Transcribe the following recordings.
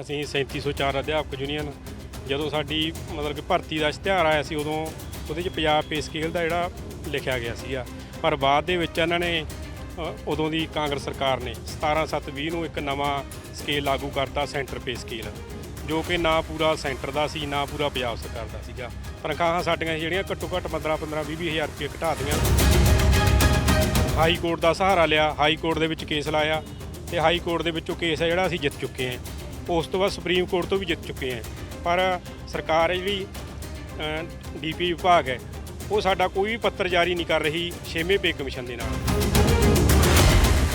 ਅਸੀਂ 3704 ਅਧਿਆਪਕ ਯੂਨੀਅਨ, ਜਦੋਂ ਸਾਡੀ ਮਤਲਬ ਕਿ ਭਰਤੀ ਦਾ ਇਸ਼ਤਿਹਾਰ ਆਇਆ ਸੀ, ਉਦੋਂ ਉਹਦੇ 'ਚ ਪੰਜਾਬ ਪੇ ਸਕੇਲ ਦਾ ਜਿਹੜਾ ਲਿਖਿਆ ਗਿਆ ਸੀਗਾ। ਪਰ ਬਾਅਦ ਦੇ ਵਿੱਚ ਇਹਨਾਂ ਨੇ ਉਦੋਂ ਦੀ ਕਾਂਗਰਸ ਸਰਕਾਰ ਨੇ 17720 ਨੂੰ ਇੱਕ ਨਵਾਂ ਸਕੇਲ ਲਾਗੂ ਕਰਤਾ ਸੈਂਟਰ ਪੇ ਸਕੇਲ ਜੋ ਕਿ ਨਾ ਪੂਰਾ ਸੈਂਟਰ ਦਾ ਸੀ, ਨਾ ਪੂਰਾ ਪੰਜਾਬ ਸਰਕਾਰ ਦਾ ਸੀਗਾ। ਤਨਖਾਹਾਂ ਸਾਡੀਆਂ ਜਿਹੜੀਆਂ ਘੱਟੋ ਘੱਟ 15 15 20 ਹਜ਼ਾਰ ਰੁਪਏ ਘਟਾ ਦੀਆਂ ਹਾਈ ਕੋਰਟ ਦਾ ਸਹਾਰਾ ਲਿਆ, ਹਾਈ ਕੋਰਟ ਦੇ ਵਿੱਚ ਕੇਸ ਲਾਇਆ ਤੇ ਹਾਈ ਕੋਰਟ ਦੇ ਵਿੱਚੋਂ ਕੇਸ ਹੈ ਜਿਹੜਾ ਅਸੀਂ ਜਿੱਤ ਚੁੱਕੇ ਹਾਂ। ਉਸ ਤੋਂ ਬਾਅਦ ਸੁਪਰੀਮ ਕੋਰਟ ਤੋਂ ਵੀ ਜਿੱਤ ਚੁੱਕੇ ਹਾਂ। ਪਰ ਸਰਕਾਰ ਜਿਹੜੀ ਡੀਪੀ ਵਿਭਾਗ ਹੈ ਉਹ ਸਾਡਾ ਕੋਈ ਵੀ ਪੱਤਰ ਜਾਰੀ ਨਹੀਂ ਕਰ ਰਹੀ ਛੇਵੇਂ ਪੇ ਕਮਿਸ਼ਨ ਦੇ ਨਾਲ।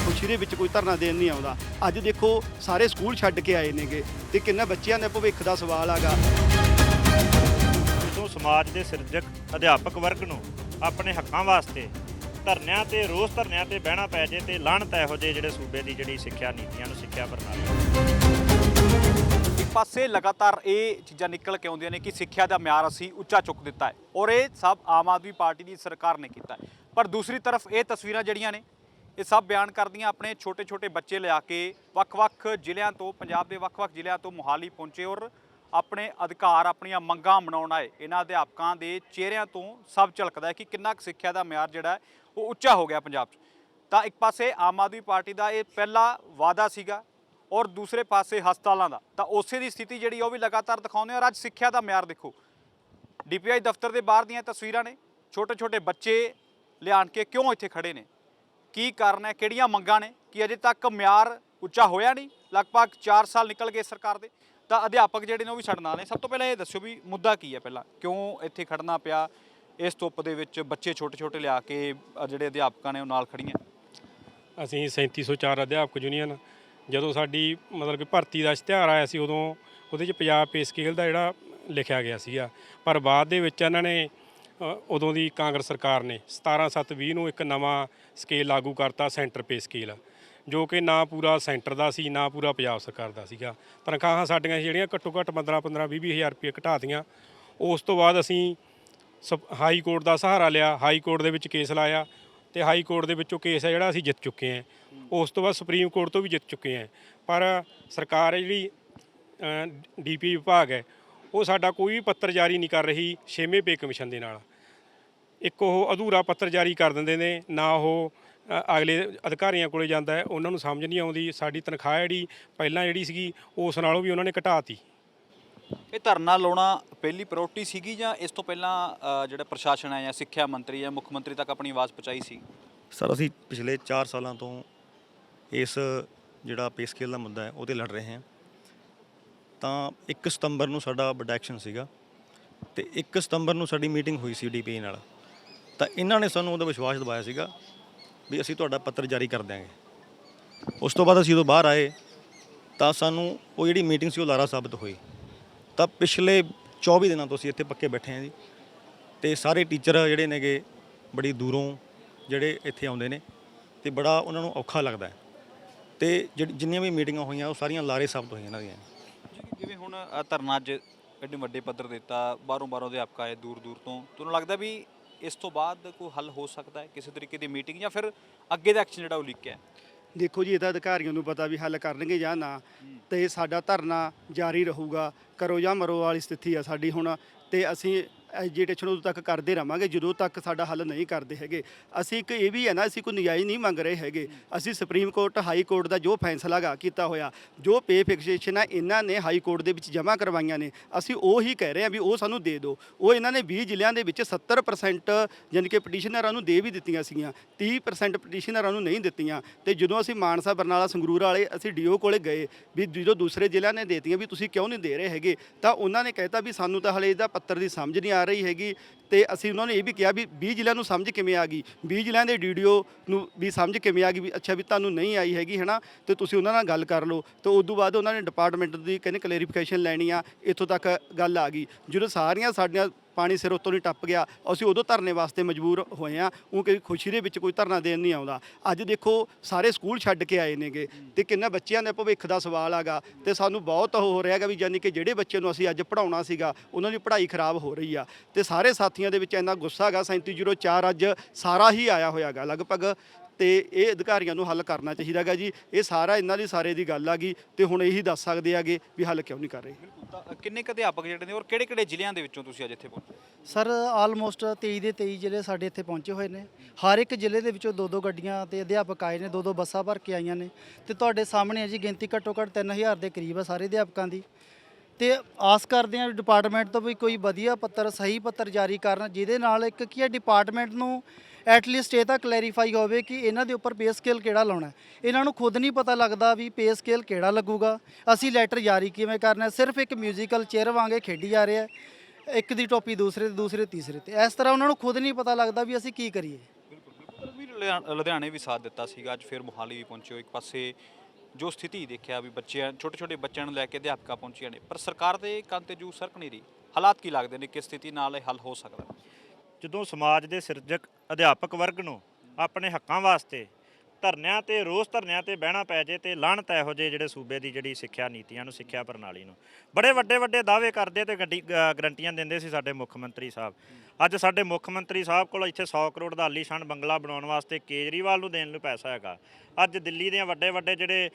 ਖੁਸ਼ੀ ਦੇ ਵਿੱਚ ਕੋਈ ਧਰਨਾ ਦੇਣ ਨਹੀਂ ਆਉਂਦਾ। ਅੱਜ ਦੇਖੋ ਸਾਰੇ ਸਕੂਲ ਛੱਡ ਕੇ ਆਏ ਨੇਗੇ ਤੇ ਕਿੰਨਾ ਬੱਚਿਆਂ ਦੇ ਭਵਿੱਖ ਦਾ ਸਵਾਲ ਆਗਾ। ਜਦੋਂ ਸਮਾਜ ਦੇ ਸਿਰਜਕ ਅਧਿਆਪਕ ਵਰਗ ਨੂੰ ਆਪਣੇ ਹੱਕਾਂ ਵਾਸਤੇ ਧਰਨਿਆਂ ਤੇ ਰੋਸ ਧਰਨਿਆਂ ਤੇ ਬਹਿਣਾ ਪੈ ਜੇ ਤੇ ਲਾਹਣਤ ਇਹੋ ਜਿਹੇ ਜਿਹੜੇ ਸੂਬੇ ਦੀ ਜਿਹੜੀ ਸਿੱਖਿਆ ਨੀਤੀਆਂ ਨੂੰ ਸਿੱਖਿਆ ਪ੍ਰਣਾਲੀ। ਪਾਸੇ ਲਗਾਤਾਰ ਇਹ ਚੀਜ਼ਾਂ ਨਿਕਲ ਕੇ ਆਉਂਦੀਆਂ ਨੇ ਕਿ ਸਿੱਖਿਆ ਦਾ ਮਿਆਰ ਅਸੀਂ ਉੱਚਾ ਚੁੱਕ ਦਿੱਤਾ ਹੈ ਔਰ ਇਹ ਸਭ ਆਮ ਆਦਮੀ ਪਾਰਟੀ ਦੀ ਸਰਕਾਰ ਨੇ ਕੀਤਾ ਹੈ। ਪਰ ਦੂਸਰੀ ਤਰਫ ਇਹ ਤਸਵੀਰਾਂ ਜਿਹੜੀਆਂ ਨੇ, ਇਹ ਸਭ ਬਿਆਨ ਕਰਦੀਆਂ ਆਪਣੇ ਛੋਟੇ-ਛੋਟੇ ਬੱਚੇ ਲਿਆ ਕੇ ਵੱਖ-ਵੱਖ ਜ਼ਿਲ੍ਹਿਆਂ ਤੋਂ, ਪੰਜਾਬ ਦੇ ਵੱਖ-ਵੱਖ ਜ਼ਿਲ੍ਹਿਆਂ ਤੋਂ ਮੁਹਾਲੀ ਪਹੁੰਚੇ ਔਰ ਆਪਣੇ ਅਧਿਕਾਰ, ਆਪਣੀਆਂ ਮੰਗਾਂ ਮਨਾਉਣ ਆਏ। ਇਹਨਾਂ ਅਧਿਆਪਕਾਂ ਦੇ ਚਿਹਰਿਆਂ ਤੋਂ ਸਭ ਝਲਕਦਾ ਕਿ ਕਿੰਨਾ ਕੁ ਸਿੱਖਿਆ ਦਾ ਮਿਆਰ ਜਿਹੜਾ ਉਹ ਉੱਚਾ ਹੋ ਗਿਆ ਪੰਜਾਬ 'ਚ। ਤਾਂ ਇੱਕ ਪਾਸੇ ਆਮ ਆਦਮੀ ਪਾਰਟੀ ਦਾ ਇਹ ਪਹਿਲਾ ਵਾਅਦਾ ਸੀਗਾ ਔਰ ਦੂਸਰੇ ਪਾਸੇ ਹਸਪਤਾਲਾਂ ਦਾ। ਤਾਂ ਉਸੇ ਦੀ ਸਥਿਤੀ ਜਿਹੜੀ ਉਹ ਵੀ ਲਗਾਤਾਰ ਦਿਖਾਉਂਦੇ ਔਰ ਅੱਜ ਸਿੱਖਿਆ ਦਾ ਮਿਆਰ ਦੇਖੋ। ਡੀਪੀਆਈ ਦਫ਼ਤਰ ਦੇ ਬਾਹਰ ਦੀਆਂ ਤਸਵੀਰਾਂ ਨੇ। ਛੋਟੇ ਛੋਟੇ ਬੱਚੇ ਲਿਆਣ ਕੇ ਕਿਉਂ ਇੱਥੇ ਖੜੇ ਨੇ? ਕੀ ਕਾਰਨ ਹੈ? ਕਿਹੜੀਆਂ ਮੰਗਾਂ ਨੇ? ਕਿ ਅਜੇ ਤੱਕ ਮਿਆਰ ਉੱਚਾ ਹੋਇਆ ਨਹੀਂ? ਲਗਭਗ 4 ਸਾਲ ਨਿਕਲ ਗਏ ਸਰਕਾਰ ਦੇ। ਤਾਂ ਅਧਿਆਪਕ ਜਿਹੜੇ ਨੇ ਉਹ ਵੀ ਸਾਡੇ ਨਾਲ ਨੇ। ਸਭ ਤੋਂ ਪਹਿਲਾਂ ਇਹ ਦੱਸਿਓ ਵੀ ਮੁੱਦਾ ਕੀ ਹੈ ਪਹਿਲਾਂ? ਕਿਉਂ ਇੱਥੇ ਖੜਨਾ ਪਿਆ? ਇਸ ਧੁੱਪ ਦੇ ਵਿੱਚ ਬੱਚੇ ਛੋਟੇ ਛੋਟੇ ਲਿਆ ਕੇ ਜਿਹੜੇ ਅਧਿਆਪਕਾਂ ਨੇ ਉਹ ਨਾਲ ਖੜੀਆਂ? ਅਸੀਂ 3704 ਅਧਿਆਪਕ ਯੂਨੀਅਨ ਜਦੋਂ ਸਾਡੀ ਮਤਲਬ ਕਿ ਭਰਤੀ ਦਾ ਇਸ਼ਤਿਹਾਰ ਆਇਆ ਸੀ, ਉਦੋਂ ਉਹਦੇ 'ਚ ਪੰਜਾਬ ਪੇ ਸਕੇਲ ਦਾ ਜਿਹੜਾ ਲਿਖਿਆ ਗਿਆ ਸੀਗਾ। ਪਰ ਬਾਅਦ ਦੇ ਵਿੱਚ ਇਹਨਾਂ ਨੇ ਉਦੋਂ ਦੀ ਕਾਂਗਰਸ ਸਰਕਾਰ ਨੇ 17720 ਨੂੰ ਇੱਕ ਨਵਾਂ ਸਕੇਲ ਲਾਗੂ ਕਰਤਾ ਸੈਂਟਰ ਪੇ ਸਕੇਲ ਜੋ ਕਿ ਨਾ ਪੂਰਾ ਸੈਂਟਰ ਦਾ ਸੀ, ਨਾ ਪੂਰਾ ਪੰਜਾਬ ਸਰਕਾਰ ਦਾ ਸੀਗਾ। ਤਨਖਾਹਾਂ ਸਾਡੀਆਂ ਜਿਹੜੀਆਂ ਘੱਟੋ ਘੱਟ 15 15 20 20 ਹਜ਼ਾਰ ਰੁਪਏ ਘਟਾ ਦੀਆਂ ਉਸ ਤੋਂ ਬਾਅਦ ਅਸੀਂ ਸਪ- ਹਾਈ ਕੋਰਟ ਦਾ ਸਹਾਰਾ ਲਿਆ। ਹਾਈ ਕੋਰਟ ਦੇ ਵਿੱਚ ਕੇਸ ਲਾਇਆ। ਤੇ ਹਾਈ ਕੋਰਟ ਦੇ ਵਿੱਚੋਂ ਕੇਸ ਹੈ ਜਿਹੜਾ ਅਸੀਂ ਜਿੱਤ ਚੁੱਕੇ ਹਾਂ। ਉਸ ਤੋਂ ਬਾਅਦ ਸੁਪਰੀਮ ਕੋਰਟ ਤੋਂ ਵੀ ਜਿੱਤ ਚੁੱਕੇ ਹਾਂ। ਪਰ ਸਰਕਾਰ ਹੈ ਜਿਹੜੀ ਡੀਪੀ ਵਿਭਾਗ ਹੈ, ਉਹ ਸਾਡਾ ਕੋਈ ਵੀ ਪੱਤਰ ਜਾਰੀ ਨਹੀਂ ਕਰ ਰਹੀ ਛੇਵੇਂ ਪੇ ਕਮਿਸ਼ਨ ਦੇ ਨਾਲ। ਇੱਕ ਉਹ ਅਧੂਰਾ ਪੱਤਰ ਜਾਰੀ ਕਰ ਦਿੰਦੇ ਨੇ, ਨਾ ਉਹ ਅਗਲੇ ਅਧਿਕਾਰੀਆਂ ਕੋਲੇ ਜਾਂਦਾ ਹੈ, ਉਹਨਾਂ ਨੂੰ ਸਮਝ ਨਹੀਂ ਆਉਂਦੀ। ਸਾਡੀ ਤਨਖਾਹ ਜਿਹੜੀ ਪਹਿਲਾਂ ਜਿਹੜੀ ਸੀਗੀ, ਉਸ ਨਾਲੋਂ ਵੀ ਉਹਨਾਂ ਨੇ ਘਟਾਤੀ। ਇਹ ਧਰਨਾ ਲਾਉਣਾ ਪਹਿਲੀ ਪ੍ਰਾਇੋਰਟੀ ਸੀਗੀ ਜਾਂ ਇਸ ਤੋਂ ਪਹਿਲਾਂ ਅ, ਜਿਹੜਾ ਪ੍ਰਸ਼ਾਸਨ ਹੈ ਜਾਂ ਸਿੱਖਿਆ ਮੰਤਰੀ ਜਾਂ ਮੁੱਖ ਮੰਤਰੀ ਤੱਕ ਆਪਣੀ ਆਵਾਜ਼ ਪਹੁੰਚਾਈ ਸੀ? ਸਰ ਅਸੀਂ ਪਿਛਲੇ 4 ਸਾਲਾਂ ਤੋਂ ਇਸ ਜਿਹੜਾ ਪੇ ਸਕੇਲ ਦਾ ਮੁੱਦਾ ਹੈ ਉਹਤੇ ਲੜ ਰਹੇ ਹਾਂ। ਤਾਂ 1 ਸਤੰਬਰ ਨੂੰ ਸਾਡਾ ਵੱਡਾ ਐਕਸ਼ਨ ਸੀਗਾ ਤੇ 1 ਸਤੰਬਰ ਨੂੰ ਸਾਡੀ ਮੀਟਿੰਗ ਹੋਈ ਸੀ ਡੀਪੀ ਨਾਲ। ਤਾਂ ਇਹਨਾਂ ਨੇ ਸਾਨੂੰ ਉਹਦਾ ਵਿਸ਼ਵਾਸ ਦਿਵਾਇਆ ਸੀਗਾ ਵੀ ਅਸੀਂ ਤੁਹਾਡਾ ਪੱਤਰ ਜਾਰੀ ਕਰ ਦਿਆਂਗੇ। ਉਸ ਤੋਂ ਬਾਅਦ ਅਸੀਂ ਜਦੋਂ ਬਾਹਰ ਆਏ ਤਾਂ ਸਾਨੂੰ ਉਹ ਜਿਹੜੀ ਮੀਟਿੰਗ ਸੀ ਉਹ ਲਾਰਾ ਸਾਬਤ ਹੋਈ। ਤਾਂ ਪਿਛਲੇ 24 ਦਿਨਾਂ ਤੋਂ ਅਸੀਂ ਇੱਥੇ ਪੱਕੇ ਬੈਠੇ ਹਾਂ ਜੀ। ਤੇ ਸਾਰੇ ਟੀਚਰ ਜਿਹੜੇ ਨੇਗੇ ਬੜੀ ਦੂਰੋਂ ਜਿਹੜੇ ਇੱਥੇ ਆਉਂਦੇ ਨੇ ਤੇ ਬੜਾ ਉਹਨਾਂ ਨੂੰ ਔਖਾ ਲੱਗਦਾ ਹੈ। ਤੇ ਜਿਹੜੀ ਜਿੰਨੀਆਂ ਵੀ ਮੀਟਿੰਗਾਂ ਹੋਈਆਂ ਉਹ ਸਾਰੀਆਂ ਲਾਰੇ ਸਾਬਤ ਹੋਈਆਂ ਇਹਨਾਂ ਦੀਆਂ ਜਿਵੇਂ ਹੁਣ ਅ, ਧਰਨਾ ਅੱਜ ਐਡੇ ਵੱਡੇ ਪੱਧਰ ਦਿੱਤਾ ਬਾਹਰੋਂ ਬਾਹਰੋਂ ਅਧਿਆਪਕ ਆਏ ਦੂਰ ਦੂਰ ਤੋਂ ਤੁਹਾਨੂੰ ਲੱਗਦਾ ਵੀ ਇਸ ਤੋਂ ਬਾਅਦ ਕੋਈ ਹੱਲ ਹੋ ਸਕਦਾ ਹੈ? ਕਿਸੇ ਤਰੀਕੇ ਦੀ ਮੀਟਿੰਗ ਜਾਂ ਫਿਰ ਅੱਗੇ ਦਾ ਐਕਸ਼ਨ ਜਿਹੜਾ ਉਹ ਲਿਖਿਆ ਹੈ ਦੇਖੋ ਜੀ ਇਹ ਤਾਂ ਅਧਿਕਾਰੀਆਂ ਨੂੰ ਪਤਾ ਵੀ ਹੱਲ ਕਰਨਗੇ ਜਾਂ ਨਾ। ਤੇ ਸਾਡਾ ਧਰਨਾ ਜਾਰੀ ਰਹੂਗਾ। ਕਰੋ ਜਾਂ ਮਰੋ ਵਾਲੀ ਸਥਿਤੀ ਆ ਸਾਡੀ ਹੁਣ। ਤੇ ਅਸੀਂ ਐਜੀਟੇਸ਼ਨ ਉਦੋਂ ਤੱਕ ਕਰਦੇ ਰਵਾਂਗੇ, ਜਦੋਂ ਤੱਕ ਸਾਡਾ ਹੱਲ ਨਹੀਂ ਕਰਦੇ ਹੈਗੇ। ਅਸੀਂ ਇੱਕ ਇਹ ਵੀ ਹੈ ਨਾ, ਅਸੀਂ ਕੋਈ ਨਜਾਇਜ਼ ਨਹੀਂ ਮੰਗ ਰਹੇ ਹੈਗੇ। ਅਸੀਂ ਸੁਪਰੀਮ ਕੋਰਟ ਹਾਈ ਕੋਰਟ ਦਾ ਜੋ ਫੈਸਲਾ ਗਾ ਕੀਤਾ ਹੋਇਆ, ਜੋ ਪੇ ਫਿਕਸੇਸ਼ਨ ਹੈ ਇਹਨਾਂ ਨੇ ਹਾਈ ਕੋਰਟ ਦੇ ਵਿੱਚ ਜਮ੍ਹਾਂ ਕਰਵਾਈਆਂ ਨੇ। ਅਸੀਂ ਉਹ ਹੀ ਕਹਿ ਰਹੇ ਹਾਂ ਵੀ ਉਹ ਸਾਨੂੰ ਦੇ ਦਿਓ। ਉਹ ਇਹਨਾਂ ਨੇ 20 ਜ਼ਿਲ੍ਹਿਆਂ ਦੇ ਵਿੱਚ 70% ਯਾਨੀ ਕਿ ਪਟੀਸ਼ਨਰਾਂ ਨੂੰ ਦੇ ਵੀ ਦਿੱਤੀਆਂ ਸੀਗੀਆਂ। 30% ਪਟੀਸ਼ਨਰਾਂ ਨੂੰ ਨਹੀਂ ਦਿੱਤੀਆਂ। ਤੇ ਜਦੋਂ ਅਸੀਂ ਮਾਨਸਾ, ਬਰਨਾਲਾ, ਸੰਗਰੂਰ ਵਾਲੇ, ਅਸੀਂ ਡੀਓ ਕੋਲੇ ਗਏ ਵੀ ਜਦੋਂ ਦੂਸਰੇ ਜ਼ਿਲ੍ਹਿਆਂ ਨੇ ਦੇਤੀਆਂ ਵੀ ਤੁਸੀਂ ਕਿਉਂ ਨਹੀਂ ਦੇ ਰਹੇ ਹੈਗੇ, ਤਾਂ ਉਹਨਾਂ ਨੇ ਕਹਿਤਾ ਵੀ ਸਾਨੂੰ ਤਾਂ ਹਲੇ ਇਹਦਾ ਪੱਤਰ ਦੀ ਸਮਝ ਨਹੀਂ ਆ ਰਹੀ ਹੈਗੀ ਤੇ ਅਸੀਂ ਉਹਨਾਂ ਨੇ ਇਹ ਵੀ ਕਿਹਾ ਵੀ 20 ਜ਼ਿਲ੍ਹਿਆਂ ਨੂੰ ਸਮਝ ਕਿਵੇਂ ਆ ਗਈ? 20 ਜ਼ਿਲ੍ਹਿਆਂ ਦੇ ਡੀਡੀਓ ਨੂੰ ਵੀ ਸਮਝ ਕਿਵੇਂ ਆ ਗਈ ਵੀ ਅੱਛਾ ਵੀ ਤੁਹਾਨੂੰ ਨਹੀਂ ਆਈ ਹੈਗੀ, ਹਨਾ? ਤੇ ਤੁਸੀਂ ਉਹਨਾਂ ਨਾਲ ਗੱਲ ਕਰ ਲਓ। ਤੇ ਉਸ ਤੋਂ ਬਾਅਦ ਉਹਨਾਂ ਨੇ ਡਿਪਾਰਟਮੈਂਟ ਦੀ ਕਹਿੰਦੇ ਕਲੈਰੀਫਿਕੇਸ਼ਨ ਲੈਣੀ ਆ, ਇੱਥੋਂ ਤੱਕ ਗੱਲ ਆ ਗਈ। ਜਦੋਂ ਸਾਰੀਆਂ ਸਾਡੀਆਂ ਪਾਣੀ ਸਿਰ ਉੱਤੋਂ ਨਹੀਂ ਟੱਪ ਗਿਆ। ਅਸੀਂ ਉਦੋਂ ਧਰਨੇ ਵਾਸਤੇ ਮਜਬੂਰ ਹੋਏ ਆ ਉਹ ਕਿ ਖੁਸ਼ੀ ਦੇ ਵਿੱਚ ਕੋਈ ਧਰਨਾ ਦੇਣ ਨਹੀਂ ਆਉਂਦਾ। ਅੱਜ ਦੇਖੋ, ਸਾਰੇ ਸਕੂਲ ਛੱਡ ਕੇ ਆਏ ਨੇਗੇ ਤੇ ਕਿੰਨਾ ਬੱਚਿਆਂ ਦੇ ਭਵਿੱਖ ਦਾ ਸਵਾਲ ਆਗਾ ਤੇ ਸਾਨੂੰ ਬਹੁਤ ਹੋ ਰਿਹਾ ਹੈਗਾ ਵੀ ਯਾਨੀ ਕਿ ਜਿਹੜੇ ਬੱਚੇ ਨੂੰ ਅਸੀਂ ਅੱਜ ਪੜਾਉਣਾ ਸੀਗਾ, ਉਹਨਾਂ ਦੀ ਪੜ੍ਹਾਈ ਖਰਾਬ ਹੋ ਰਹੀ ਆ। ਤੇ ਸਾਰੇ ਸਾਥੀਆਂ ਦੇ ਵਿੱਚ ਇੰਨਾ ਗੁੱਸਾ ਹੈਗਾ 3704 ਅੱਜ ਸਾਰਾ ਹੀ ਆਇਆ ਹੋਇਆਗਾ ਲਗਭਗ। ਤੇ ਇਹ ਅਧਿਕਾਰੀਆਂ ਨੂੰ ਹੱਲ ਕਰਨਾ ਚਾਹੀਦਾਗਾ ਜੀ। ਇਹ ਸਾਰਾ ਇਹਨਾਂ ਦੀ ਸਾਰੇ ਦੀ ਗੱਲ ਆ ਗਈ ਤੇ ਹੁਣ ਇਹੀ ਦੱਸ ਸਕਦੇ ਆਗੇ ਵੀ ਹੱਲ ਕਿਉਂ ਨਹੀਂ ਕਰ ਰਹੇ। ਤਾਂ ਕਿੰਨੇ ਕੁ ਅਧਿਆਪਕ ਜਿਹੜੇ ਨੇ ਔਰ ਕਿਹੜੇ ਕਿਹੜੇ ਜ਼ਿਲ੍ਹਿਆਂ ਦੇ ਵਿੱਚੋਂ ਤੁਸੀਂ ਅੱਜ ਇੱਥੇ ਪਹੁੰਚੇ? ਸਰ ਆਲਮੋਸਟ 23 ਦੇ 23 ਜ਼ਿਲ੍ਹੇ ਸਾਡੇ ਇੱਥੇ ਪਹੁੰਚੇ ਹੋਏ ਨੇ। ਹਰ ਇੱਕ ਜ਼ਿਲ੍ਹੇ ਦੇ ਵਿੱਚੋਂ ਦੋ ਦੋ ਗੱਡੀਆਂ ਤੇ ਅਧਿਆਪਕ ਆਏ ਨੇ ਦੋ ਦੋ ਬੱਸਾਂ ਭਰ ਕੇ ਆਈਆਂ ਨੇ ਤੇ ਤੁਹਾਡੇ ਸਾਹਮਣੇ ਹੈ ਜੀ ਗਿਣਤੀ ਘੱਟੋ ਘੱਟ 3000 ਦੇ ਕਰੀਬ ਆ ਸਾਰੇ ਅਧਿਆਪਕਾਂ ਦੀ। ਤੇ ਆਸ ਕਰਦੇ ਹਾਂ ਡਿਪਾਰਟਮੈਂਟ ਤੋਂ ਵੀ ਕੋਈ ਵਧੀਆ ਪੱਤਰ, ਸਹੀ ਪੱਤਰ ਜਾਰੀ ਕਰਨ, ਜਿਹਦੇ ਨਾਲ ਇੱਕ ਕੀ ਹੈ ਡਿਪਾਰਟਮੈਂਟ ਨੂੰ ਐਟਲੀਸਟ ਇਹ ਤਾਂ ਕਲੈਰੀਫਾਈ ਹੋਵੇ ਕਿ ਇਹਨਾਂ ਦੇ ਉੱਪਰ ਪੇ ਸਕੇਲ ਕਿਹੜਾ ਲਾਉਣਾ ਇਹਨਾਂ ਨੂੰ ਖੁਦ ਨਹੀਂ ਪਤਾ ਲੱਗਦਾ ਵੀ ਪੇ ਸਕੇਲ ਕਿਹੜਾ ਲੱਗੂਗਾ। ਅਸੀਂ ਲੈਟਰ ਜਾਰੀ ਕਿਵੇਂ ਕਰਨਾ ਸਿਰਫ ਇੱਕ ਮਿਊਜ਼ੀਕਲ ਚੇਅਰ ਵਾਂਗੇ ਖੇਡੀ ਜਾ ਰਿਹਾ ਇੱਕ ਦੀ ਟੋਪੀ ਦੂਸਰੇ ਤੇ ਦੂਸਰੇ ਤੀਸਰੇ ਤੇ। ਇਸ ਤਰ੍ਹਾਂ ਉਹਨਾਂ ਨੂੰ ਖੁਦ ਨਹੀਂ ਪਤਾ ਲੱਗਦਾ ਵੀ ਅਸੀਂ ਕੀ ਕਰੀਏ। ਬਿਲਕੁਲ ਵੀ ਲੁਧਿਆ- ਲੁਧਿਆਣੇ ਵੀ ਸਾਥ ਦਿੱਤਾ ਸੀਗਾ। ਅੱਜ ਫਿਰ ਮੋਹਾਲੀ ਵੀ ਪਹੁੰਚੇ ਇੱਕ ਪਾਸੇ ਜੋ ਸਥਿਤੀ ਦੇਖਿਆ ਵੀ ਬੱਚਿਆਂ ਛੋਟੇ ਛੋਟੇ ਬੱਚਿਆਂ ਨੂੰ ਲੈ ਕੇ ਅਧਿਆਪਕਾਂ ਪਹੁੰਚੀਆਂ ਨੇ। ਪਰ ਸਰਕਾਰ ਦੇ ਕੰਨ ਤੇ ਜੂ ਸਰਕ ਨਹੀਂ ਰਹੀ। ਹਾਲਾਤ ਕੀ ਲੱਗਦੇ ਨੇ? ਕਿਸ ਸਥਿਤੀ ਨਾਲ ਇਹ ਹੱਲ ਹੋ ਸਕਦਾ ਜਦੋਂ ਸਮਾਜ ਦੇ ਸਿਰਜਕ ਅਧਿਆਪਕ ਵਰਗ ਨੂੰ ਆਪਣੇ ਹੱਕਾਂ ਵਾਸਤੇ ਧਰਨਿਆਂ ਤੇ, ਰੋਸ ਧਰਨਿਆਂ ਤੇ ਬਹਿਣਾ ਪੈ ਜੇ ਤੇ ਲਾਹਣਤ ਇਹੋ ਜਿਹੇ ਜਿਹੜੇ ਸੂਬੇ ਦੀ ਜਿਹੜੀ ਸਿੱਖਿਆ ਨੀਤੀਆਂ ਨੂੰ, ਸਿੱਖਿਆ ਪ੍ਰਣਾਲੀ ਨੂੰ। ਬੜੇ ਵੱਡੇ ਵੱਡੇ ਦਾਅਵੇ ਕਰਦੇ ਤੇ ਗੱਡੀ ਗ- ਗਰੰਟੀਆਂ ਦਿੰਦੇ ਸੀ ਸਾਡੇ ਮੁੱਖ ਮੰਤਰੀ ਸਾਹਿਬ। ਅੱਜ ਸਾਡੇ ਮੁੱਖ ਮੰਤਰੀ ਸਾਹਿਬ ਕੋਲ ਇੱਥੇ 100 ਕਰੋੜ ਦਾ ਆਲੀਸ਼ਾਨ ਬੰਗਲਾ ਬਣਾਉਣ ਵਾਸਤੇ ਕੇਜਰੀਵਾਲ ਨੂੰ ਦੇਣ ਨੂੰ ਪੈਸਾ ਹੈਗਾ। ਅੱਜ ਦਿੱਲੀ ਦੇ ਵੱਡੇ ਵੱਡੇ ਜਿਹੜੇ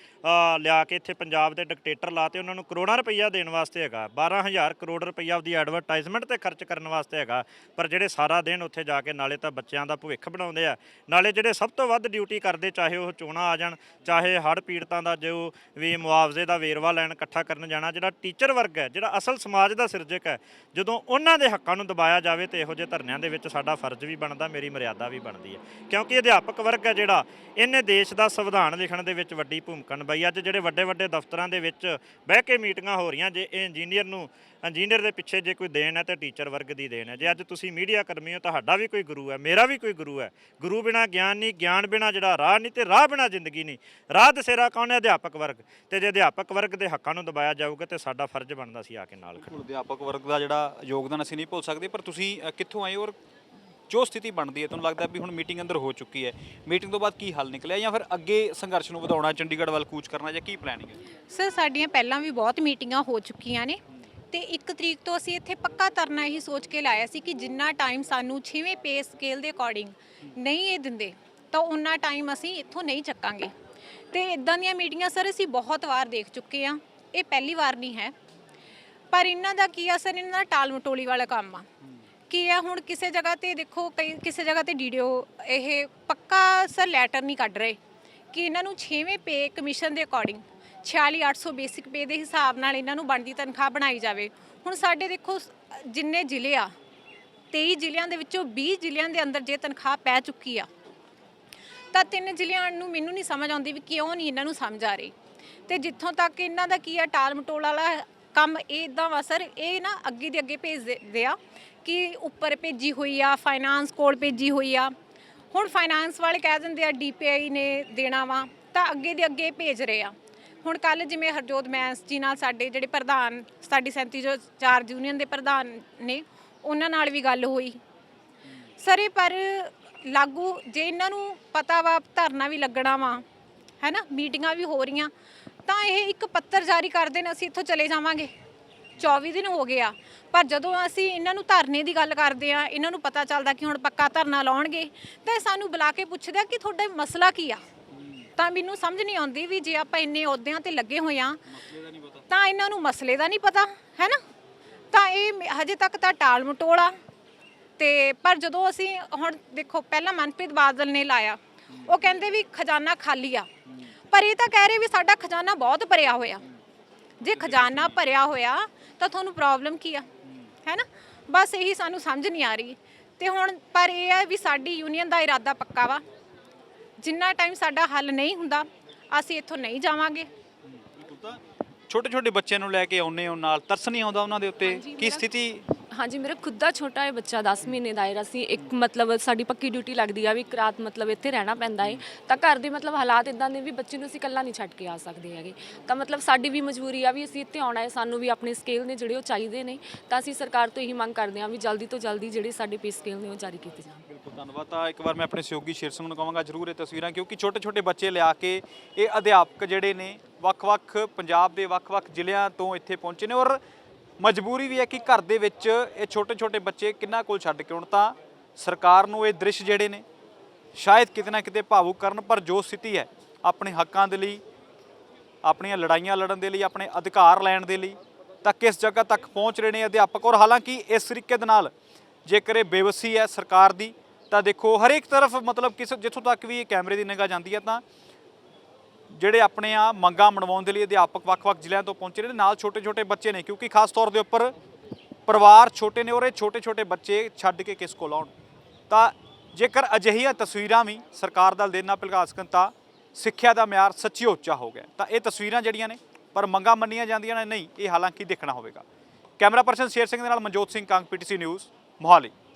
ਲਿਆ ਕੇ ਇੱਥੇ ਪੰਜਾਬ ਦੇ ਡਿਕਟੇਟਰ ਲਾਤੇ, ਉਹਨਾਂ ਨੂੰ ਕਰੋੜਾਂ ਰੁਪਈਆ ਦੇਣ ਵਾਸਤੇ ਹੈਗਾ। 12000 ਕਰੋੜ ਰੁਪਈਆ ਉਹਦੀ ਐਡਵਰਟਾਈਜ਼ਮੈਂਟ ਤੇ ਖਰਚ ਕਰਨ ਵਾਸਤੇ ਹੈਗਾ। ਪਰ ਜਿਹੜੇ ਸਾਰਾ ਦਿਨ ਉੱਥੇ ਜਾ ਕੇ ਨਾਲੇ ਤਾਂ ਬੱਚਿਆਂ ਦਾ ਭਵਿੱਖ ਬਣਾਉਂਦੇ ਆ, ਨਾਲੇ ਜਿਹੜੇ ਸਭ ਤੋਂ ਵੱਧ ਡਿਊਟੀ ਕਰਦੇ, ਚਾਹੇ ਉਹ ਚੋਣਾਂ ਆ ਜਾਣ, ਚਾਹੇ ਹੜ੍ਹ ਪੀੜਤਾਂ ਦਾ ਜੋ ਵੀ ਮੁਆਵਜ਼ੇ ਦਾ ਵੇਰਵਾ ਲੈਣ, ਇਕੱਠਾ ਕਰਨ ਜਾਣਾ, ਜਿਹੜਾ ਟੀਚਰ ਵਰਗ ਹੈ, ਜਿਹੜਾ ਅਸਲ ਸਮਾਜ ਦਾ ਸਿਰਜਕ ਹੈ, ਜਦੋਂ ਉਹਨਾਂ ਦੇ ਹੱਕਾਂ ਨੂੰ ਦਬਾਇਆ ਜਾਵੇ ਤੇ ਇਹੋ ਜਿਹੇ ਧਰਨਿਆਂ ਦੇ ਵਿੱਚ ਸਾਡਾ ਫਰਜ਼ ਵੀ ਬਣਦਾ, ਮੇਰੀ ਮਰਿਆਦਾ ਵੀ ਬਣਦੀ ਹੈ। ਕਿਉਂਕਿ ਅਧਿਆਪਕ ਵਰਗ ਹੈ ਜਿਹੜਾ, ਇਹਨੇ ਦੇਸ਼ ਦਾ ਸੰਵਿਧਾਨ ਲਿਖਣ ਦੇ ਵਿੱਚ ਵੱਡੀ ਭੂਮਿਕਾ ਨਿਭਾਈ। ਅੱਜ ਜਿਹੜੇ ਵੱਡੇ ਵੱਡੇ ਦਫ਼ਤਰਾਂ ਦੇ ਵਿੱਚ ਬਹਿ ਕੇ ਮੀਟਿੰਗਾਂ ਹੋ ਰਹੀਆਂ, ਜੇ ਇਹ ਇੰਜੀਨੀਅਰ ਨੂੰ, ਇੰਜੀਨੀਅਰ ਦੇ ਪਿੱਛੇ ਜੇ ਕੋਈ ਦੇਣ ਹੈ ਤੇ ਟੀਚਰ ਵਰਗ ਦੀ ਦੇਣ ਹੈ। ਜੇ ਅੱਜ ਤੁਸੀਂ ਮੀਡੀਆ ਕਰਮੀ ਹੋ ਤੁਹਾਡਾ ਵੀ ਕੋਈ ਗੁਰੂ ਹੈ, ਮੇਰਾ ਵੀ ਕੋਈ ਗੁਰੂ ਹੈ। ਗੁਰੂ ਬਿਨਾ ਗਿਆਨ ਨਹੀਂ, ਗਿਆਨ ਬਿਨਾ ਜਿਹੜਾ ਰਾਹ ਨਹੀਂ ਤੇ ਰਾਹ ਬਿਨਾ ਜ਼ਿੰਦਗੀ ਨਹੀਂ। ਰਾਹ ਦਸੇਰਾ ਕੌਣ ਹੈ? ਅਧਿਆਪਕ ਵਰਗ। ਤੇ ਜੇ ਅਧਿਆਪਕ ਵਰਗ ਦੇ ਹੱਕਾਂ ਨੂੰ ਦਬਾਇਆ ਜਾਊਗਾ ਤੇ ਸਾਡਾ ਫਰਜ਼ ਬਣਦਾ ਸੀ ਆ ਕੇ ਨਾਲ ਖੜਨਾ। ਅਧਿਆਪਕ ਵਰਗ ਦਾ ਜਿਹੜਾ ਯੋਗਦਾਨ ਅਸੀਂ ਨਹੀਂ ਭੁੱਲ ਸਕਦੇ, ਪਰ ਤੁਸੀਂ ਕਿੱਥੋਂ ਆਏ ਔਰ ਜੋ ਸਥਿਤੀ ਬਣਦੀ ਹੈ, ਤੁਹਾਨੂੰ ਲੱਗਦਾ ਵੀ ਹੁਣ ਮੀਟਿੰਗ ਅੰਦਰ ਹੋ ਚੁੱਕੀ ਹੈ। ਮੀਟਿੰਗ ਤੋਂ ਬਾਅਦ ਕੀ ਹੱਲ ਨਿਕਲਿਆ ਜਾਂ ਫਿਰ ਅੱਗੇ ਸੰਘਰਸ਼ ਨੂੰ ਵਧਾਉਣਾ, ਚੰਡੀਗੜ੍ਹ ਵੱਲ ਕੂਚ ਕਰਨਾ ਜਾਂ ਕੀ ਪਲਾਨਿੰਗ ਹੈ? ਸਰ ਸਾਡੀਆਂ ਪਹਿਲਾਂ ਵੀ ਬਹੁਤ ਮੀਟਿੰਗਾਂ ਹੋ ਚੁੱਕੀਆਂ ਨੇ ਤੇ 1 ਤਰੀਕ ਤੋਂ ਅਸੀਂ ਇੱਥੇ ਪੱਕਾ ਤਰਨਾ ਇਹੀ ਸੋਚ ਕੇ ਲਾਇਆ ਸੀ ਕਿ ਜਿੰਨਾ ਟਾਈਮ ਸਾਨੂੰ 6ਵੇਂ ਪੇ ਸਕੇਲ ਦੇ ਅਕੋਰਡਿੰਗ ਨਹੀਂ ਇਹ ਦਿੰਦੇ, ਤਾਂ ਉਨਾ ਟਾਈਮ ਅਸੀਂ ਇੱਥੋਂ ਨਹੀਂ ਚੱਕਾਂਗੇ। ਤੇ ਇਦਾਂ ਦੀਆਂ ਮੀਟਿੰਗਾਂ ਸਰ ਅਸੀਂ ਬਹੁਤ ਵਾਰ ਦੇਖ ਚੁੱਕੇ ਆ ਇਹ ਪਹਿਲੀ ਵਾਰ ਨਹੀਂ ਹੈ। ਪਰ ਇਹਨਾਂ ਦਾ ਕੀ ਆ ਸਰ ਇਹਨਾਂ ਦਾ ਟਾਲ ਮਟੋਲੀ ਵਾਲਾ ਕੰਮ ਆ। ਕੀ ਆ ਹੁਣ ਕਿਸੇ ਜਗ੍ਹਾ ਤੇ ਦੇਖੋ, ਕਈ ਕਿਸੇ ਜਗ੍ਹਾ ਤੇ ਡੀਡੀਓ ਇਹ ਪੱਕਾ ਸਰ ਲੈਟਰ ਨਹੀਂ ਕੱਢ ਰਹੇ ਕਿ ਇਹਨਾਂ ਨੂੰ 6ਵੇਂ ਪੇ ਕਮਿਸ਼ਨ ਦੇ ਅਕੋਰਡਿੰਗ 46800 ਬੇਸਿਕ ਪੇ ਦੇ ਹਿਸਾਬ ਨਾਲ ਇਹਨਾਂ ਨੂੰ ਬਣਦੀ ਤਨਖਾਹ ਬਣਾਈ ਜਾਵੇ। ਹੁਣ ਸਾਡੇ ਦੇਖੋ, ਜਿੰਨੇ ਜ਼ਿਲ੍ਹੇ ਆ 23 ਜ਼ਿਲ੍ਹਿਆਂ ਦੇ ਵਿੱਚੋਂ 20 ਜ਼ਿਲ੍ਹਿਆਂ ਦੇ ਅੰਦਰ ਜੇ ਤਨਖਾਹ ਪੈ ਚੁੱਕੀ ਆ, ਤਾਂ ਤਿੰਨ ਜ਼ਿਲ੍ਹਿਆਂ ਨੂੰ ਮੈਨੂੰ ਨਹੀਂ ਸਮਝ ਆਉਂਦੀ ਵੀ ਕਿਉਂ ਨਹੀਂ ਇਹਨਾਂ ਨੂੰ ਸਮਝ ਆ ਰਹੀ। ਤੇ ਜਿੱਥੋਂ ਤੱਕ ਇਹਨਾਂ ਦਾ ਕੀ ਆ, ਟਾਲ ਮਟੋਲ ਵਾਲਾ ਕੰਮ ਇਹ ਇਦਾਂ ਵਾ ਸਰ, ਇਹ ਨਾ ਅੱਗੇ ਦੇ ਅੱਗੇ ਭੇਜਦੇ ਆ ਕਿ ਉੱਪਰ ਭੇਜੀ ਹੋਈ ਆ ਫਾਈਨਾਂਸ ਕੋਲ ਭੇਜੀ ਹੋਈ ਆ। ਹੁਣ ਫਾਈਨਾਂਸ ਵਾਲੇ ਕਹਿ ਦਿੰਦੇ ਆ ਡੀਪੀਆਈ ਨੇ ਦੇਣਾ ਵਾ, ਤਾਂ ਅੱਗੇ ਦੇ ਅੱਗੇ ਭੇਜ ਰਹੇ ਆ। ਹੁਣ ਕੱਲ ਜਿਵੇਂ ਹਰਜੋਤ ਮੈਂਸ ਜੀ ਨਾਲ ਸਾਡੇ ਜਿਹੜੇ ਪ੍ਰਧਾਨ, ਸਾਡੀ 37 ਜੋ ਚਾਰ ਯੂਨੀਅਨ ਦੇ ਪ੍ਰਧਾਨ ਨੇ, ਉਹਨਾਂ ਨਾਲ ਵੀ ਗੱਲ ਹੋਈ। ਸਰ, ਇਹ ਪਰ ਲਾਗੂ ਜੇ ਇਹਨਾਂ ਨੂੰ ਪਤਾ ਵਾ, ਧਰਨਾ ਵੀ ਲੱਗਣਾ ਵਾ ਹੈਨਾ ਮੀਟਿੰਗਾਂ ਵੀ ਹੋ ਰਹੀਆਂ ਤਾਂ ਇਹ ਇੱਕ ਪੱਤਰ ਜਾਰੀ ਕਰ ਦੇਣ ਅਸੀਂ ਇੱਥੋਂ ਚਲੇ ਜਾਵਾਂਗੇ। 24 ਦਿਨ ਹੋ ਗਏ ਆ, ਪਰ ਜਦੋਂ ਅਸੀਂ ਇਹਨਾਂ ਨੂੰ ਧਰਨੇ ਦੀ ਗੱਲ ਕਰਦੇ ਆ, ਇਹਨਾਂ ਨੂੰ ਪਤਾ ਚੱਲਦਾ ਕਿ ਹੁਣ ਪੱਕਾ ਧਰਨਾ ਲਾਉਣਗੇ, ਤਾਂ ਸਾਨੂੰ ਬੁਲਾ ਕੇ ਪੁੱਛਦੇ ਆ ਕਿ ਤੁਹਾਡਾ ਮਸਲਾ ਕੀ ਆ? ਤਾਂ ਮੈਨੂੰ ਸਮਝ ਨਹੀਂ ਆਉਂਦੀ ਵੀ ਜੇ ਆਪਾਂ ਇੰਨੇ ਅਹੁਦਿਆਂ ਤੇ ਲੱਗੇ ਹੋਏ ਆ, ਤਾਂ ਇਹਨਾਂ ਨੂੰ ਮਸਲੇ ਦਾ ਨਹੀਂ ਪਤਾ, ਹੈ ਨਾ? ਤਾਂ ਇਹ ਹਜੇ ਤੱਕ ਤਾਂ ਟਾਲ ਮਟੋਲਾ ਤੇ ਪਰ ਜਦੋਂ ਅਸੀਂ ਹੁਣ ਦੇਖੋ, ਪਹਿਲਾਂ ਮਨਪ੍ਰੀਤ ਬਾਦਲ ਨੇ ਲਾਇਆ, ਉਹ ਕਹਿੰਦੇ ਵੀ ਖਜ਼ਾਨਾ ਖਾਲੀ ਆ। ਪਰ ਇਹ ਤਾਂ ਕਹਿ ਰਹੇ ਵੀ ਸਾਡਾ ਖਜ਼ਾਨਾ ਬਹੁਤ ਭਰਿਆ ਹੋਇਆ। ਜੇ ਖਜ਼ਾਨਾ ਭਰਿਆ ਹੋਇਆ ਤਾਂ ਤੁਹਾਨੂੰ ਪ੍ਰੋਬਲਮ ਕੀ ਆ? ਹੈ ਨਾ? ਬਸ ਇਹੀ ਸਾਨੂੰ ਸਮਝ ਨਹੀਂ ਆ ਰਹੀ। ਤੇ ਹੁਣ ਪਰ ਇਹ ਹੈ ਵੀ ਸਾਡੀ ਯੂਨੀਅਨ ਦਾ ਇਰਾਦਾ ਪੱਕਾ ਵਾ। ਜਿੰਨਾ ਟਾਈਮ ਸਾਡਾ ਹੱਲ ਨਹੀਂ ਹੁੰਦਾ ਅਸੀਂ ਇੱਥੋਂ ਨਹੀਂ ਜਾਵਾਂਗੇ। ਛੋਟੇ ਛੋਟੇ ਬੱਚਿਆਂ ਨੂੰ ਲੈ ਕੇ ਆਉਨੇ ਹੋ ਨਾਲ ਤਰਸ ਨਹੀਂ ਆਉਂਦਾ ਉਹਨਾਂ ਦੇ ਉੱਤੇ। ਕੀ ਸਥਿਤੀ ਹਾਂਜੀ, ਮੇਰਾ ਖੁਦ ਦਾ ਛੋਟਾ ਇਹ ਬੱਚਾ 10 ਮਹੀਨੇ ਦਾ ਹੈ ਅਸੀਂ ਇੱਕ ਮਤਲਬ ਸਾਡੀ ਪੱਕੀ ਡਿਊਟੀ ਲੱਗਦੀ ਆ ਵੀ ਇੱਕ ਰਾਤ ਮਤਲਬ ਇੱਥੇ ਰਹਿਣਾ ਪੈਂਦਾ ਹੈ। ਤਾਂ ਘਰ ਦੇ ਮਤਲਬ ਹਾਲਾਤ ਇਦਾਂ ਦੇ ਵੀ ਬੱਚੇ ਨੂੰ ਅਸੀਂ ਇਕੱਲਾ ਨਹੀਂ ਛੱਡ ਕੇ ਆ ਸਕਦੇ ਹੈਗੇ। ਤਾਂ ਮਤਲਬ ਸਾਡੀ ਵੀ ਮਜਬੂਰੀ ਆ ਵੀ ਅਸੀਂ ਇੱਥੇ ਆਉਣਾ ਹੈ, ਸਾਨੂੰ ਵੀ ਆਪਣੇ ਸਕੇਲ ਨੇ ਜਿਹੜੇ ਉਹ ਚਾਹੀਦੇ ਨੇ। ਤਾਂ ਅਸੀਂ ਸਰਕਾਰ ਤੋਂ ਇਹੀ ਮੰਗ ਕਰਦੇ ਹਾਂ ਵੀ ਜਲਦੀ ਤੋਂ ਜਲਦੀ ਜਿਹੜੇ ਸਾਡੇ ਪੇ ਸਕੇਲ ਨੇ ਉਹ ਜਾਰੀ ਕੀਤੇ ਜਾਣ। ਬਿਲਕੁਲ, ਧੰਨਵਾਦ। ਤਾਂ ਇੱਕ ਵਾਰ ਮੈਂ ਆਪਣੇ ਸਹਿਯੋਗੀ ਸ਼ੇਰ ਸਿੰਘ ਨੂੰ ਕਹਾਂਗਾ, ਜਰੂਰ ਇਹ ਤਸਵੀਰਾਂ, ਕਿਉਂਕਿ ਛੋਟੇ ਛੋਟੇ ਬੱਚੇ ਲਿਆ ਕੇ ਇਹ ਅਧਿਆਪਕ ਜਿਹੜੇ ਨੇ, ਵੱਖ-ਵੱਖ ਪੰਜਾਬ ਦੇ ਵੱਖ-ਵੱਖ ਜ਼ਿਲ੍ਹਿਆਂ ਤੋਂ ਇੱਥੇ ਪਹੁੰਚੇ ਨੇ ਔਰ ਮਜਬੂਰੀ ਵੀ ਹੈ ਕਿ ਘਰ ਦੇ ਵਿੱਚ ਇਹ ਛੋਟੇ ਛੋਟੇ ਬੱਚੇ ਕਿੰਨਾ ਕੋਲ ਛੱਡ ਕੇ ਹੁਣ ਤਾਂ ਸਰਕਾਰ ਨੂੰ ਇਹ ਦ੍ਰਿਸ਼ ਜਿਹੜੇ ਨੇ, ਸ਼ਾਇਦ ਕਿਤੇ ਨਾ ਕਿਤੇ ਭਾਵੁਕ ਕਰਨ, ਪਰ ਜੋ ਸਥਿਤੀ ਹੈ, ਆਪਣੇ ਹੱਕਾਂ ਦੇ ਲਈ, ਆਪਣੀਆਂ ਲੜਾਈਆਂ ਲੜਨ ਦੇ ਲਈ, ਆਪਣੇ ਅਧਿਕਾਰ ਲੈਣ ਦੇ ਲਈ ਤਾਂ ਕਿਸ ਜਗ੍ਹਾ ਤੱਕ ਪਹੁੰਚ ਰਹੇ ਨੇ ਅਧਿਆਪਕ। ਔਰ ਹਾਲਾਂਕਿ ਇਸ ਤਰੀਕੇ ਦੇ ਨਾਲ ਜੇਕਰ ਇਹ ਬੇਵਸੀ ਹੈ ਸਰਕਾਰ ਦੀ, ਤਾਂ ਦੇਖੋ ਹਰੇਕ ਤਰਫ ਮਤਲਬ ਕਿਸ ਜਿੱਥੋਂ ਤੱਕ ਵੀ ਇਹ ਕੈਮਰੇ ਦੀ ਨਿਗਾਹ ਜਾਂਦੀ ਹੈ, ਤਾਂ ਜਿਹੜੇ ਆਪਣੇ ਆ ਮੰਗਾਂ ਮਨਵਾਉਣ ਦੇ ਲਈ ਅਧਿਆਪਕ ਵੱਖ-ਵੱਖ ਜ਼ਿਲ੍ਹਿਆਂ ਤੋਂ ਪਹੁੰਚੇ ਨੇ ਨਾਲ ਛੋਟੇ-ਛੋਟੇ ਬੱਚੇ ਨੇ, ਕਿਉਂਕਿ ਖਾਸ ਤੌਰ ਦੇ ਉੱਪਰ ਪਰਿਵਾਰ ਛੋਟੇ ਨੇ ਔਰ ਇਹ ਛੋਟੇ-ਛੋਟੇ ਬੱਚੇ ਛੱਡ ਕੇ ਕਿਸ ਕੋਲ ਆਉਣ। ਤਾਂ ਜੇਕਰ ਅਜਿਹੀਆਂ ਤਸਵੀਰਾਂ ਵੀ ਸਰਕਾਰ ਦਾ ਦਿਲ ਨਾ ਭਿਲਕਾ ਸਕਣ ਤਾਂ ਸਿੱਖਿਆ ਦਾ ਮਿਆਰ ਸੱਚੀ ਉੱਚਾ ਹੋ ਗਿਆ। ਤਾਂ ਇਹ ਤਸਵੀਰਾਂ ਜਿਹੜੀਆਂ ਨੇ, ਪਰ ਮੰਗਾਂ ਮੰਨੀਆਂ ਜਾਂਦੀਆਂ ਨੇ, ਨਹੀਂ, ਇਹ ਹਾਲਾਂਕਿ ਦੇਖਣਾ ਹੋਵੇਗਾ। ਕੈਮਰਾ ਪਰਸਨ ਸ਼ੇਰ ਸਿੰਘ ਦੇ ਨਾਲ ਮਨਜੋਤ ਸਿੰਘ ਕੰਗ ਪੀਟੀਸੀ ਨਿਊਜ਼, ਮੋਹਾਲੀ।